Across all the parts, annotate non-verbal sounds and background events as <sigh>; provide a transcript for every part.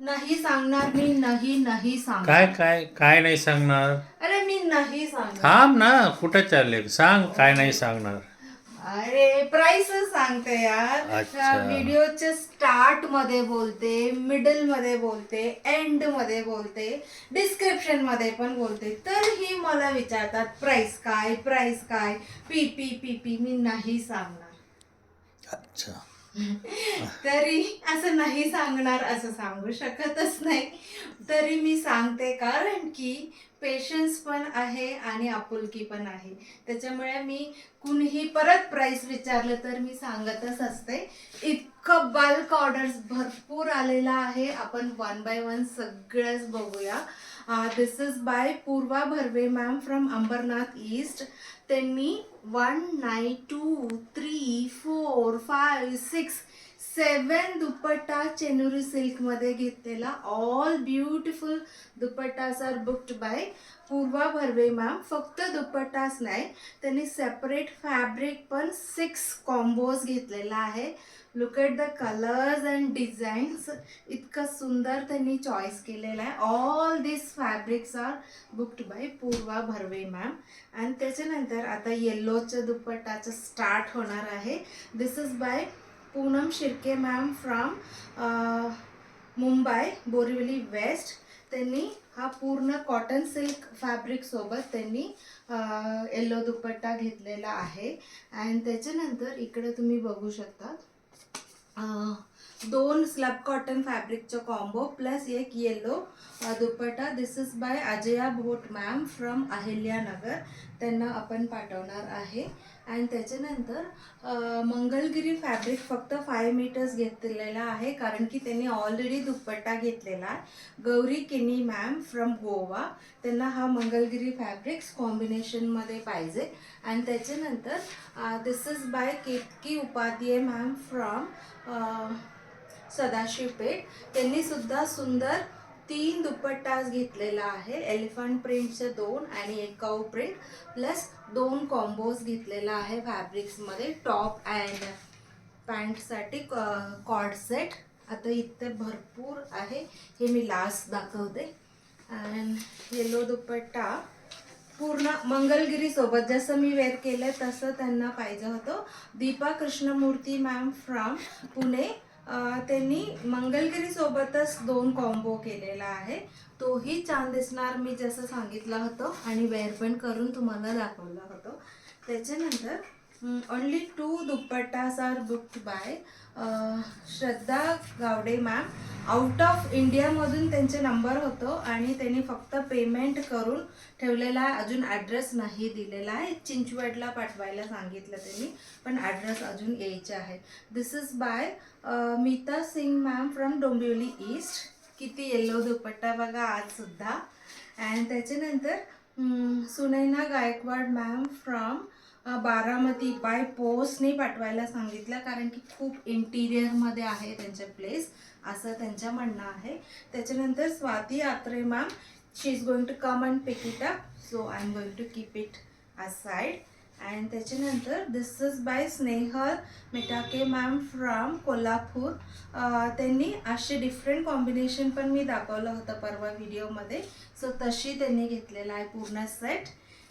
नाही सांगणार मी नाही नाही सांगणार. काय काय काय नाही सांगणार? अरे मी नाही सांगणार. थांब ना कुठे चालले? सांग काय नाही सांगणार. अरे प्राइस सांगते यार. अच्छा. व्हिडिओच्या स्टार्टमध्ये बोलते मिडलमध्ये बोलते एंडमध्ये बोलते डिस्क्रिप्शनमध्ये पण बोलते. तरीही मला विचारतात प्राइस काय प्राइस काय? पी पी पी पी मी नाही सांगणार. अच्छा. <laughs> तरी असं नाही सांगणार असं सांगू शकतच नाही. तरी मी सांगते कारण की पेशन्स पण आहे आणि आपुलकी पण आहे. त्याच्यामुळे मी कुणीही परत प्राईस विचारलं तर मी सांगतच असते. इतकं बल्क ऑर्डर्स भरपूर आलेला आहे. आपण वन बाय वन सगळंच बघूया. This is by Purva Bharve ma'am from Ambernath east त्यांनी one nine two three four five six seven dupatta चेनुरी सिल्कमध्ये घेतलेला all beautiful dupattas are booked by Purva Bharve ma'am फक्त दुपट्टाच नाही त्यांनी सेपरेट फॅब्रिक पण सिक्स कॉम्बोज घेतलेला आहे. Look at the colours and designs इतकं सुंदर त्यांनी चॉईस केलेलं आहे. All this fabrics are booked by Purva Bharve ma'am आणि त्याच्यानंतर आता येल्लोच्या दुपट्टाचं स्टार्ट होणार आहे. This is by Poonam Shirke ma'am from Mumbai Borivali west त्यांनी हा पूर्ण कॉटन सिल्क फॅब्रिक सोबत त्यांनी येल्लो दुपट्टा घेतलेला आहे. अँड त्याच्यानंतर इकडे तुम्ही बघू शकता दोन स्लब कॉटन फॅब्रिकचं कॉम्बो प्लस एक yellow dupatta. This is by Ajaya Bhot ma'am from Ahilyanagar. त्यांना आपण पाठवणार आहे. आणि त्याच्यानंतर मंगलगिरी फॅब्रिक फक्त फाय मीटर्स घेतलेला आहे कारण की त्यांनी ऑलरेडी दुपट्टा घेतलेला आहे. गौरी किनी मॅम फ्रॉम गोवा त्यांना हा मंगलगिरी फॅब्रिक्स कॉम्बिनेशनमध्ये पाहिजे. आणि त्याच्यानंतर this is by Ketaki Upadhye ma'am from Sadashiv Peth त्यांनी सुंदर तीन दुपट्टास घेतलेला आहे. एलिफंट प्रिंटचे दोन आणि एक काऊ प्रिंट प्लस दोन कॉम्बोज घेतलेला आहे फॅब्रिक्समध्ये टॉप अँड पॅन्टसाठी कॉर्ड सेट आता इथे भरपूर आहे. हे मी लास्ट दाखवते. अँड येलो दुपट्टा पूर्ण मंगलगिरीसोबत जसं मी वेअर केलं तसं त्यांना पाहिजे होतं. Deepa Krishnamurthy ma'am from Pune. त्यांनी मंगलगिरीसोबतच दोन कॉम्बो केलेला आहे. तोही छान दिसणार मी जसं सांगितलं होतं आणि वेअर पण करून तुम्हाला दाखवलं होतं. त्याच्यानंतर only two dupattas are booked by Shraddha Gawade ma'am out of इंडियामधून त्यांचे नंबर होतो आणि त्यांनी फक्त पेमेंट करून ठेवलेला आहे. अजून ॲड्रेस नाही दिलेला आहे. चिंचवडला पाठवायला सांगितलं त्यांनी पण ॲड्रेस अजून यायचे आहे. This is by Meeta Singh ma'am from Dombivli east किती येल्लो दुपट्टा बघा आज सुद्धा. अँड त्याच्यानंतर mm, Sunaina Gaikwad ma'am from Baramati by पोस्टने पाठवायला सांगितलं कारण की खूप इंटिरियरमध्ये आहे त्यांचे प्लेस असं त्यांचं म्हणणं आहे. त्याच्यानंतर Swati Atre ma'am she is going to come and pick it up so I am going to keep it aside and त्याच्यानंतर this is by Snehal Mitake ma'am from Kolhapur त्यांनी असे डिफरंट कॉम्बिनेशन पण मी दाखवलं होतं परवा व्हिडिओमध्ये so तशी त्यांनी घेतलेला आहे पूर्ण set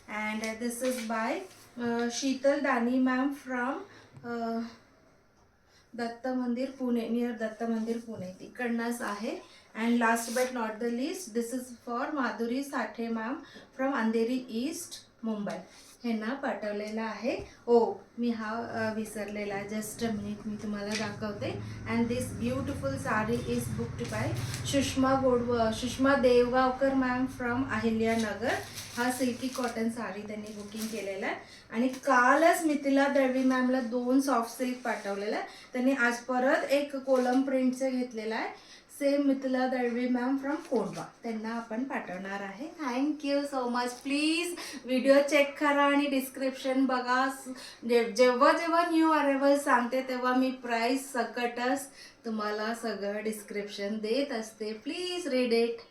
and this is by Sheetal Dani ma'am from Datta मंदिर पुणे नियर दत्त मंदिर पुणे. तिकडनंच आहे. And last but not the list this is for Madhuri Sathe ma'am from Andheri east Mumbai. ह्यांना पाठवलेला आहे. ओ मी हा विसरलेला जस्ट अ मिनिट मी तुम्हाला दाखवते. And this beautiful sari is booked by Sushma Godav Sushma Devgaonkar ma'am from Ahilyanagar. हा silky cotton sari त्यांनी booking केलेला आहे. आणि कालच मिथिला दळवी मॅमला दोन सॉफ्ट सिल्क पाठवलेलं आहे. त्यांनी आज परत एक कोलम प्रिंटचं घेतलेलं आहे. Same Mithila Dalvi ma'am from Kodava त्यांना आपण पाठवणार आहे. Thank you so much please video check करा आणि डिस्क्रिप्शन बघा. जे जेव्हा जेव्हा न्यू अरेवल सांगते तेव्हा मी प्राईस सकटच तुम्हाला सगळं डिस्क्रिप्शन देत असते. Please read it